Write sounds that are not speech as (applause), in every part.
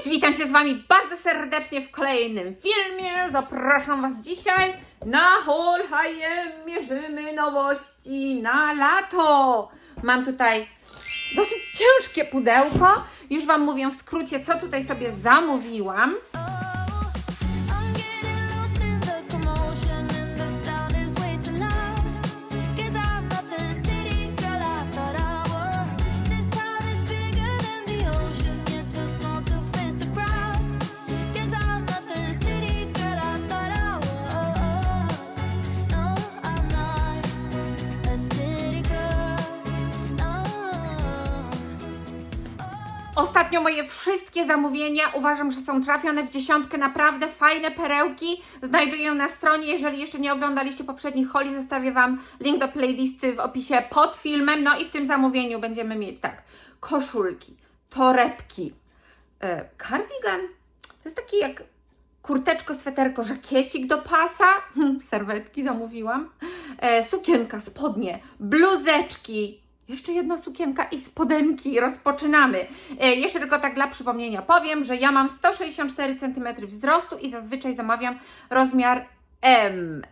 Cześć, witam się z Wami bardzo serdecznie w kolejnym filmie. Zapraszam Was dzisiaj na Hol Hajem. Mierzymy nowości na lato. Mam tutaj dosyć ciężkie pudełko. Już Wam mówię w skrócie, co tutaj sobie zamówiłam. Ostatnio moje wszystkie zamówienia uważam, że są trafione w dziesiątkę. Naprawdę fajne perełki znajduję na stronie. Jeżeli jeszcze nie oglądaliście poprzednich holi, zostawię Wam link do playlisty w opisie pod filmem. No i w tym zamówieniu będziemy mieć tak, koszulki, torebki, e, cardigan. To jest taki jak kurteczko, sweterko, żakiecik do pasa, (laughs) serwetki zamówiłam, e, sukienka, spodnie, bluzeczki, jeszcze jedna sukienka i spodenki. Rozpoczynamy. E, jeszcze tylko tak dla przypomnienia powiem, że ja mam 164 cm wzrostu i zazwyczaj zamawiam rozmiar M.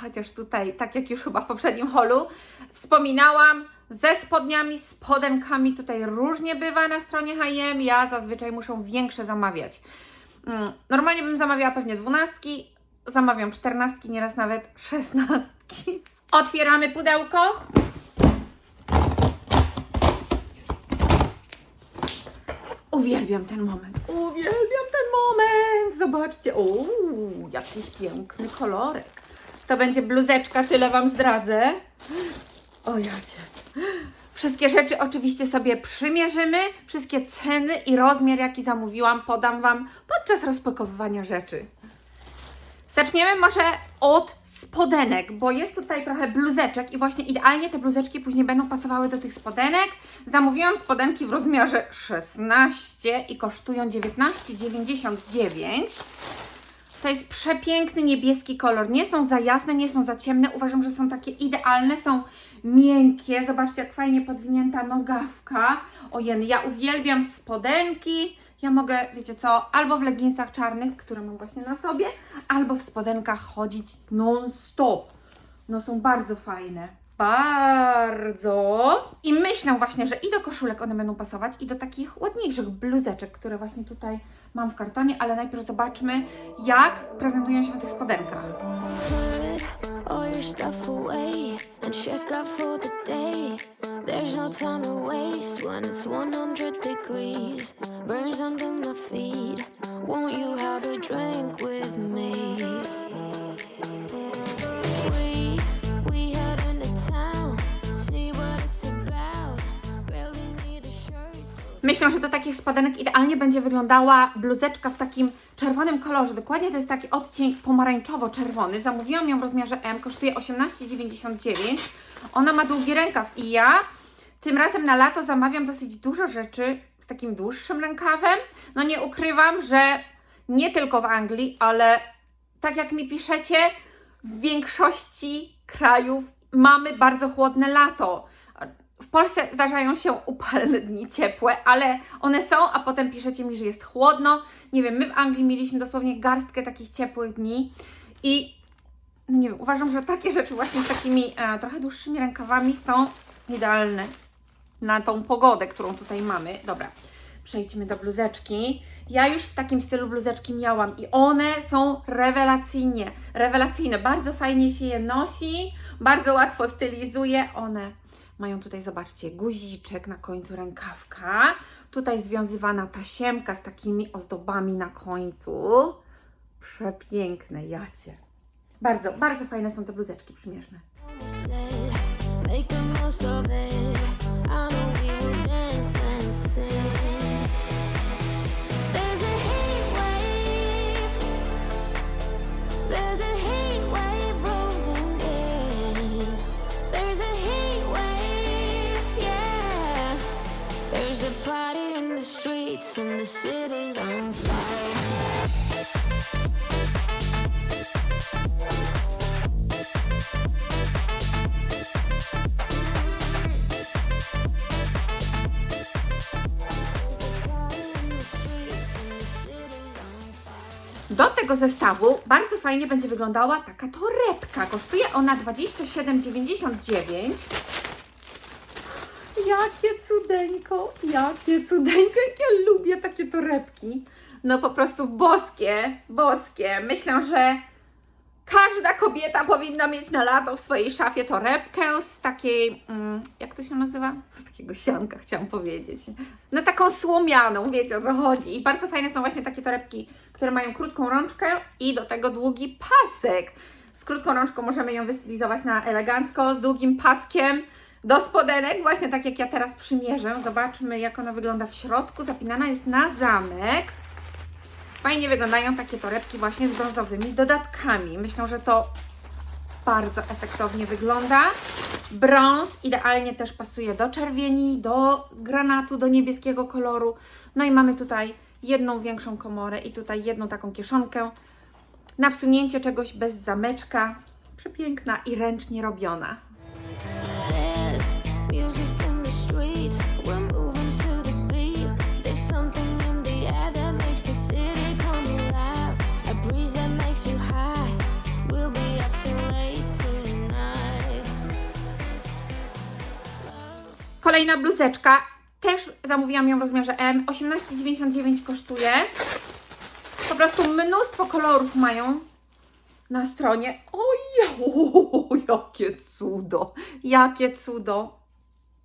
Chociaż tutaj, tak jak już chyba w poprzednim holu wspominałam, ze spodniami, spodenkami tutaj różnie bywa na stronie H&M. Ja zazwyczaj muszę większe zamawiać. Mm, Normalnie bym zamawiała pewnie dwunastki, zamawiam czternastki, nieraz nawet szesnastki. Otwieramy pudełko. Uwielbiam ten moment. Uwielbiam ten moment. Zobaczcie. Uuu, jakiś piękny kolorek. To będzie bluzeczka, tyle Wam zdradzę. O jacie. Wszystkie rzeczy oczywiście sobie przymierzymy. Wszystkie ceny i rozmiar, jaki zamówiłam, podam Wam podczas rozpakowywania rzeczy. Zaczniemy może od spodenek, bo jest tutaj trochę bluzeczek i właśnie idealnie te bluzeczki później będą pasowały do tych spodenek. Zamówiłam spodenki w rozmiarze 16 i kosztują 19,99. To jest przepiękny niebieski kolor. Nie są za jasne, nie są za ciemne. Uważam, że są takie idealne, są miękkie. Zobaczcie, jak fajnie podwinięta nogawka. Ojej, ja uwielbiam spodenki. Ja mogę, wiecie co, albo w leginsach czarnych, które mam właśnie na sobie, albo w spodenkach chodzić non-stop. No są bardzo fajne. Bardzo. I myślę właśnie, że i do koszulek one będą pasować, i do takich ładniejszych bluzeczek, które właśnie tutaj mam w kartonie, ale najpierw zobaczmy, jak prezentują się w tych spodenkach. All your stuff away and check out for the day. There's no time to waste when it's 100 degrees. Burns under my feet. Won't you have a drink with me? Myślę, że do takich spodenek idealnie będzie wyglądała bluzeczka w takim czerwonym kolorze. Dokładnie to jest taki odcień pomarańczowo-czerwony. Zamówiłam ją w rozmiarze M, kosztuje 18,99. Ona ma długi rękaw i ja tym razem na lato zamawiam dosyć dużo rzeczy z takim dłuższym rękawem. No nie ukrywam, że nie tylko w Anglii, ale tak jak mi piszecie, w większości krajów mamy bardzo chłodne lato. W Polsce zdarzają się upalne dni ciepłe, ale one są, a potem piszecie mi, że jest chłodno. Nie wiem, my w Anglii mieliśmy dosłownie garstkę takich ciepłych dni i no nie wiem, uważam, że takie rzeczy właśnie z takimi e, trochę dłuższymi rękawami są idealne na tą pogodę, którą tutaj mamy. Dobra, przejdźmy do bluzeczki. Ja już w takim stylu bluzeczki miałam i one są rewelacyjnie, rewelacyjne. Bardzo fajnie się je nosi, bardzo łatwo stylizuje. One mają tutaj, zobaczcie, guziczek na końcu rękawka. Tutaj związywana tasiemka z takimi ozdobami na końcu. Przepiękne, jacie. Bardzo, bardzo fajne są te bluzeczki, przymierzmy. Do tego zestawu bardzo fajnie będzie wyglądała taka torebka. Kosztuje ona 27,99. Jakie cudeńko, jakie cudeńko, jak ja lubię takie torebki. No po prostu boskie, boskie. Myślę, że każda kobieta powinna mieć na lato w swojej szafie torebkę z takiej, mm, jak to się nazywa? Z takiego sianka chciałam powiedzieć. No taką słomianą, wiecie o co chodzi. I bardzo fajne są właśnie takie torebki, które mają krótką rączkę i do tego długi pasek. Z krótką rączką możemy ją wystylizować na elegancko, z długim paskiem do spodenek, właśnie tak jak ja teraz przymierzę. Zobaczmy jak ona wygląda w środku. Zapinana jest na zamek. Fajnie wyglądają takie torebki właśnie z brązowymi dodatkami. Myślę, że to bardzo efektownie wygląda. Brąz idealnie też pasuje do czerwieni, do granatu, do niebieskiego koloru. No i mamy tutaj jedną większą komorę i tutaj jedną taką kieszonkę na wsunięcie czegoś bez zameczka. Przepiękna i ręcznie robiona. Kolejna bluzeczka. Też zamówiłam ją w rozmiarze M. 18,99 kosztuje. Po prostu mnóstwo kolorów mają na stronie. Oj, (laughs) jakie cudo. Jakie cudo.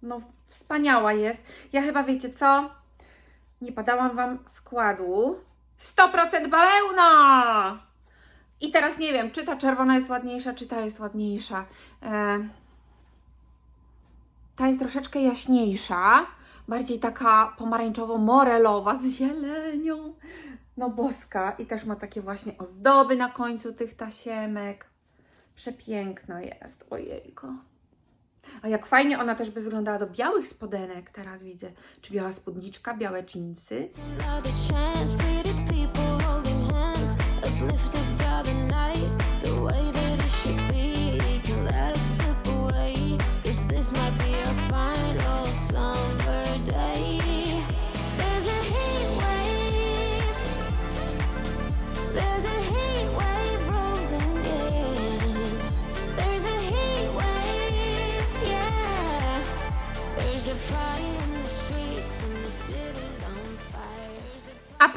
No, wspaniała jest. Ja chyba wiecie co? Nie podałam Wam składu. 100% bawełna! I teraz nie wiem, czy ta czerwona jest ładniejsza, czy ta jest ładniejsza. E, ta jest troszeczkę jaśniejsza, bardziej taka pomarańczowo-morelowa z zielenią. No boska i też ma takie właśnie ozdoby na końcu tych tasiemek. Przepiękna jest, ojejko. A jak fajnie ona też by wyglądała do białych spodenek, teraz widzę. Czy biała spódniczka, białe dżinsy.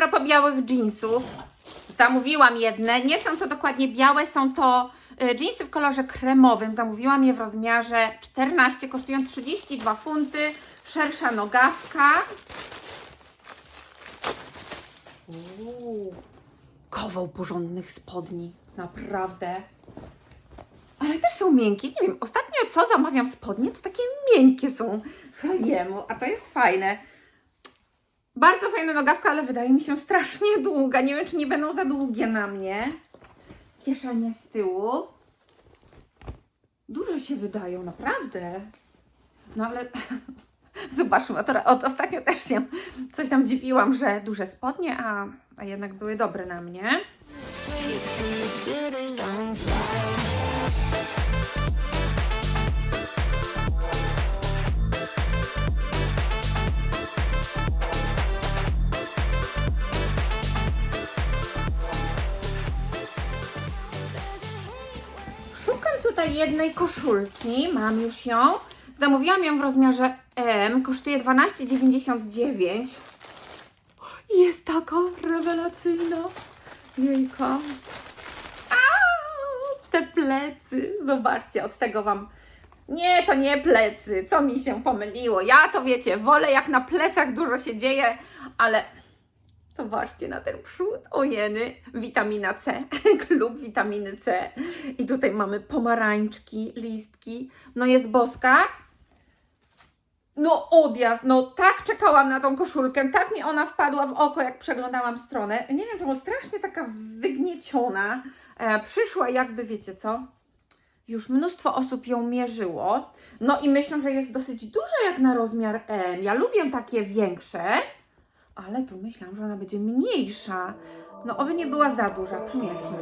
Propos białych jeansów, zamówiłam jedne. Nie są to dokładnie białe, są to y, jeansy w kolorze kremowym. Zamówiłam je w rozmiarze 14, kosztują 32 funty. Szersza nogawka. Uuu, kawał porządnych spodni, naprawdę. Ale też są miękkie. Nie wiem, ostatnio co zamawiam spodnie, to takie miękkie są jemu, a to jest fajne. Bardzo fajna nogawka, ale wydaje mi się strasznie długa. Nie wiem, czy nie będą za długie na mnie. Kieszenie z tyłu. Duże się wydają, naprawdę. No ale (laughs) zobaczmy, od, od ostatnio też się coś tam dziwiłam, że duże spodnie, a, a jednak były dobre na mnie. Tutaj jednej koszulki, mam już ją. Zamówiłam ją w rozmiarze M, kosztuje 12,99. Jest taka rewelacyjna. Jejka. Au, te plecy. Zobaczcie, od tego Wam... Nie, to nie plecy, co mi się pomyliło. Ja to wiecie, wolę jak na plecach dużo się dzieje, ale Zobaczcie na ten przód, ojeny, witamina C, (laughs) klub witaminy C. I tutaj mamy pomarańczki, listki, no jest boska. No odjazd, no tak czekałam na tą koszulkę, tak mi ona wpadła w oko, jak przeglądałam stronę. Nie wiem, czemu strasznie taka wygnieciona. E, przyszła jakby, wiecie co, już mnóstwo osób ją mierzyło. No i myślę, że jest dosyć duża jak na rozmiar M. Ja lubię takie większe. Ale tu myślałam, że ona będzie mniejsza. No, oby nie była za duża. Przymierzmy.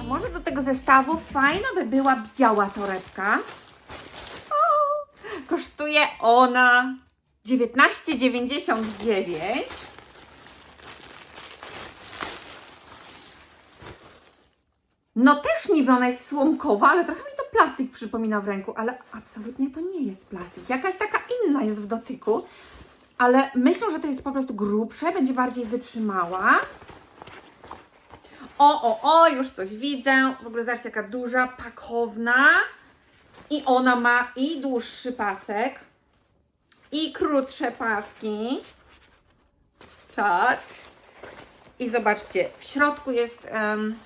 A może do tego zestawu fajna by była biała torebka? O, kosztuje ona 19,99. No też niby ona jest słomkowa, ale trochę mi to plastik przypomina w ręku, ale absolutnie to nie jest plastik. Jakaś taka inna jest w dotyku, ale myślę, że to jest po prostu grubsze, będzie bardziej wytrzymała. O, o, o, już coś widzę. W ogóle zobaczcie, jaka duża, pakowna. I ona ma i dłuższy pasek, i krótsze paski. Tak. I zobaczcie, w środku jest. em,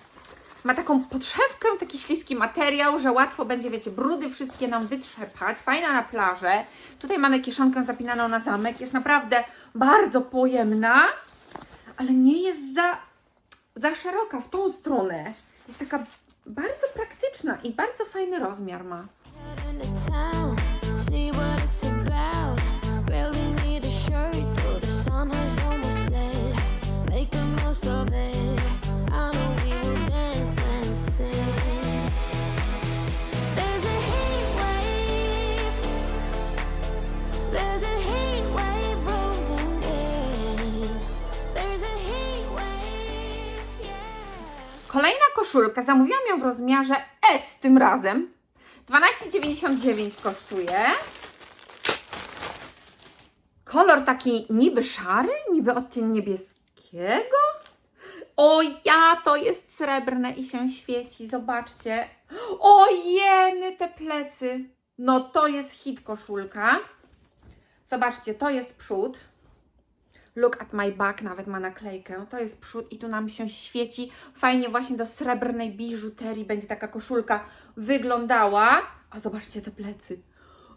ma taką podszewkę, taki śliski materiał, że łatwo będzie, wiecie, brudy wszystkie nam wytrzepać. Fajna na plażę. Tutaj mamy kieszonkę zapinaną na zamek. Jest naprawdę bardzo pojemna, ale nie jest za, za szeroka w tą stronę. Jest taka bardzo praktyczna i bardzo fajny rozmiar ma. Kolejna koszulka, zamówiłam ją w rozmiarze S tym razem. 12,99 kosztuje. Kolor taki niby szary, niby odcień niebieskiego. O ja, to jest srebrne i się świeci, zobaczcie. O jeny, te plecy. No to jest hit koszulka. Zobaczcie, to jest przód. Look at my back nawet ma naklejkę. To jest przód i tu nam się świeci. Fajnie właśnie do srebrnej biżuterii będzie taka koszulka wyglądała. A zobaczcie te plecy.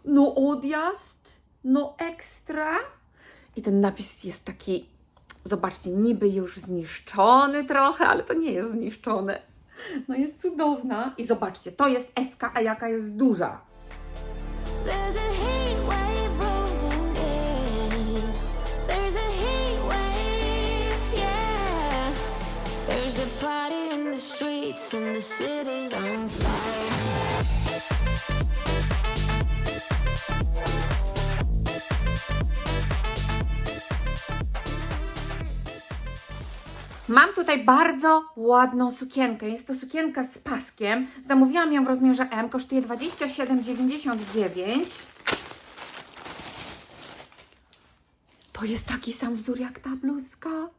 No odjazd, no ekstra. I ten napis jest taki, zobaczcie, niby już zniszczony trochę, ale to nie jest zniszczone. No jest cudowna. I zobaczcie, to jest SK, a jaka jest duża. There's a party in the streets and the city's on fire. Mam tutaj bardzo ładną sukienkę. Jest to sukienka z paskiem. Zamówiłam ją w rozmiarze M. Kosztuje 27,99. To jest taki sam wzór jak ta bluzka. Mm,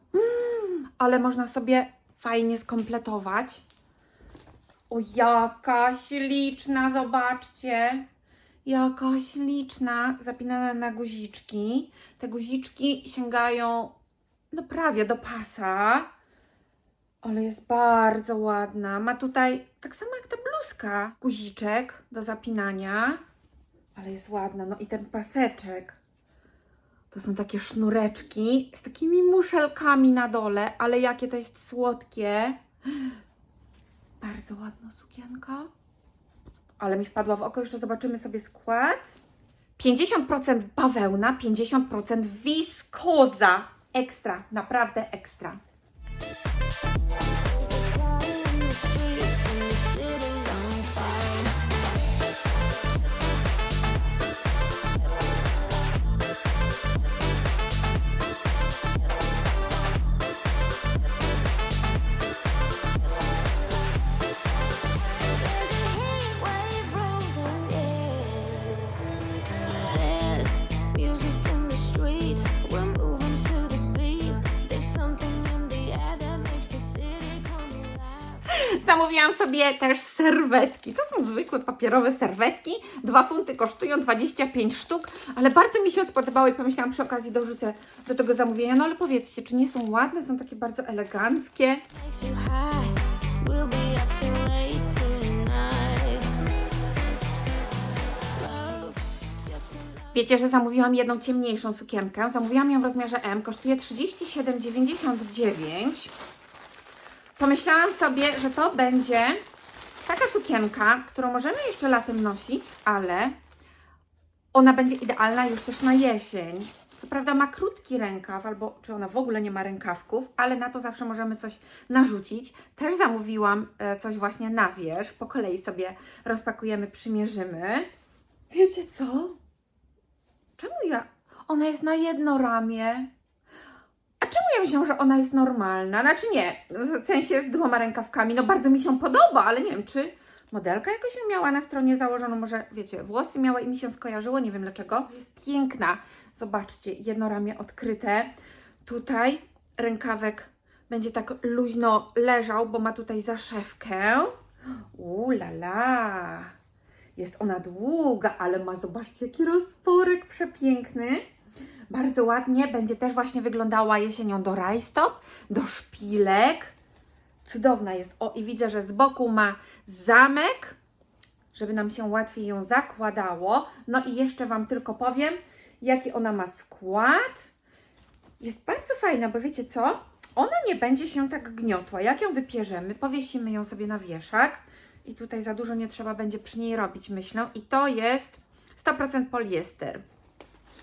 ale można sobie fajnie skompletować. O, jaka śliczna, zobaczcie. Jaka śliczna, zapinana na guziczki. Te guziczki sięgają no prawie do pasa. Ale jest bardzo ładna. Ma tutaj, tak samo jak ta bluzka, guziczek do zapinania. Ale jest ładna. No i ten paseczek. To są takie sznureczki z takimi muszelkami na dole, ale jakie to jest słodkie. Bardzo ładna sukienka. Ale mi wpadła w oko. Jeszcze zobaczymy sobie skład. 50% bawełna, 50% wiskoza. Ekstra, naprawdę ekstra. Zamówiłam sobie też serwetki. To są zwykłe papierowe serwetki. Dwa funty kosztują 25 sztuk, ale bardzo mi się spodobały i pomyślałam przy okazji dorzucę do tego zamówienia. No ale powiedzcie, czy nie są ładne? Są takie bardzo eleganckie. Wiecie, że zamówiłam jedną ciemniejszą sukienkę. Zamówiłam ją w rozmiarze M. Kosztuje 37,99. Pomyślałam sobie, że to będzie taka sukienka, którą możemy jeszcze latem nosić, ale ona będzie idealna już też na jesień. Co prawda ma krótki rękaw, albo czy ona w ogóle nie ma rękawków, ale na to zawsze możemy coś narzucić. Też zamówiłam e, coś właśnie na wierzch. Po kolei sobie rozpakujemy, przymierzymy. Wiecie co? Czemu ja? Ona jest na jedno ramię. Czemu ja myślałam, że ona jest normalna? Znaczy nie, w sensie z dwoma rękawkami. No bardzo mi się podoba, ale nie wiem, czy modelka jakoś ją miała na stronie założoną. Może, wiecie, włosy miała i mi się skojarzyło, nie wiem dlaczego. Jest piękna. Zobaczcie, jedno ramię odkryte. Tutaj rękawek będzie tak luźno leżał, bo ma tutaj zaszewkę. Uuu, la. Jest ona długa, ale ma, zobaczcie, jaki rozporek przepiękny. Bardzo ładnie będzie też właśnie wyglądała jesienią do rajstop, do szpilek. Cudowna jest. O, i widzę, że z boku ma zamek, żeby nam się łatwiej ją zakładało. No i jeszcze Wam tylko powiem, jaki ona ma skład. Jest bardzo fajna, bo wiecie co? Ona nie będzie się tak gniotła. Jak ją wypierzemy, powiesimy ją sobie na wieszak i tutaj za dużo nie trzeba będzie przy niej robić, myślę. I to jest 100% poliester.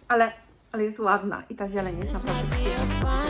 Ale, ale jest ładna i ta zieleń jest naprawdę might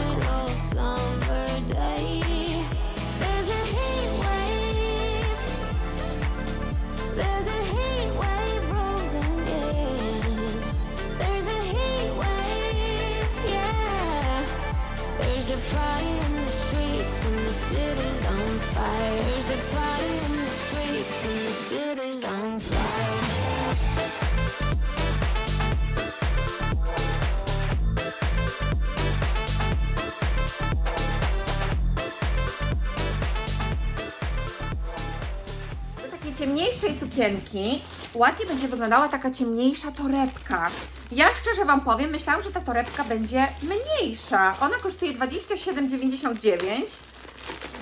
sukienki ładnie będzie wyglądała taka ciemniejsza torebka. Ja szczerze Wam powiem, myślałam, że ta torebka będzie mniejsza. Ona kosztuje 27,99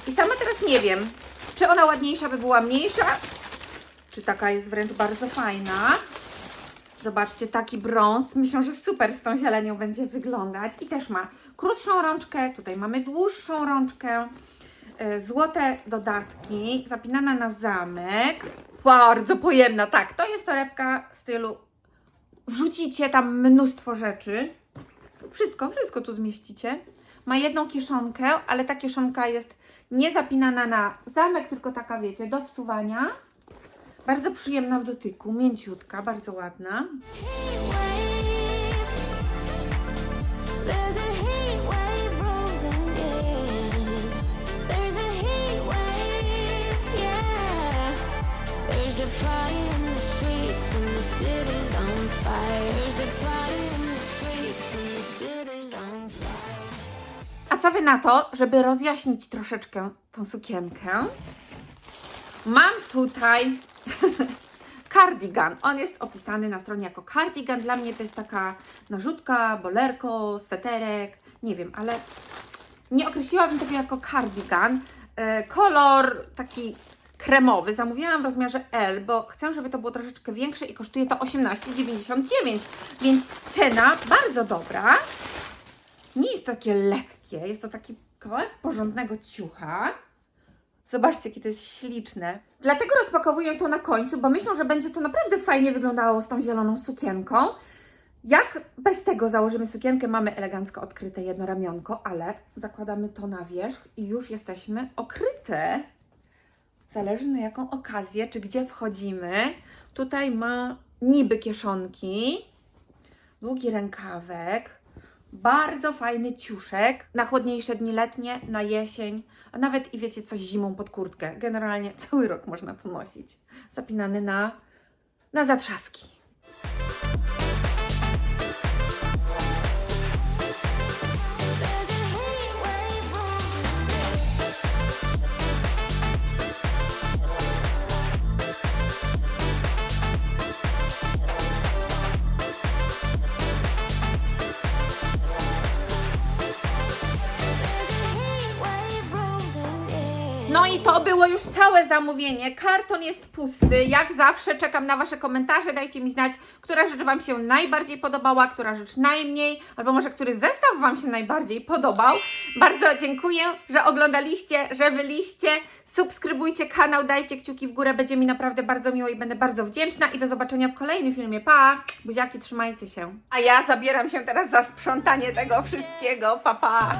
i sama teraz nie wiem, czy ona ładniejsza by była mniejsza, czy taka jest wręcz bardzo fajna. Zobaczcie, taki brąz. Myślę, że super z tą zielenią będzie wyglądać. I też ma krótszą rączkę, tutaj mamy dłuższą rączkę. e, Złote dodatki, zapinana na zamek. Bardzo pojemna, tak. To jest torebka stylu. Wrzucicie tam mnóstwo rzeczy. Wszystko, wszystko tu zmieścicie. Ma jedną kieszonkę, ale ta kieszonka jest nie zapinana na zamek, tylko taka, wiecie, do wsuwania. Bardzo przyjemna w dotyku, mięciutka, bardzo ładna. A co wy na to, żeby rozjaśnić troszeczkę tą sukienkę? Mam tutaj (laughs) cardigan. On jest opisany na stronie jako cardigan. Dla mnie to jest taka narzutka, bolerko, sweterek, nie wiem, ale nie określiłabym tego jako cardigan. E, kolor taki kremowy. Zamówiłam w rozmiarze L, bo chcę, żeby to było troszeczkę większe i kosztuje to 18,99, więc cena bardzo dobra. Nie jest takie lekkie, jest to taki kawałek porządnego ciucha. Zobaczcie, jakie to jest śliczne. Dlatego rozpakowuję to na końcu, bo myślę, że będzie to naprawdę fajnie wyglądało z tą zieloną sukienką. Jak bez tego założymy sukienkę, mamy elegancko odkryte jedno ramionko, ale zakładamy to na wierzch i już jesteśmy okryte. Zależy na jaką okazję, czy gdzie wchodzimy. Tutaj ma niby kieszonki, długi rękawek, bardzo fajny ciuszek na chłodniejsze dni letnie, na jesień, a nawet i wiecie coś zimą pod kurtkę. Generalnie cały rok można to nosić. Zapinany na, na zatrzaski. No i to było już całe zamówienie. Karton jest pusty. Jak zawsze czekam na Wasze komentarze. Dajcie mi znać, która rzecz Wam się najbardziej podobała, która rzecz najmniej, albo może który zestaw Wam się najbardziej podobał. Bardzo dziękuję, że oglądaliście, że byliście. Subskrybujcie kanał, dajcie kciuki w górę, będzie mi naprawdę bardzo miło i będę bardzo wdzięczna. I do zobaczenia w kolejnym filmie. Pa! Buziaki, trzymajcie się. A ja zabieram się teraz za sprzątanie tego wszystkiego. Pa, pa!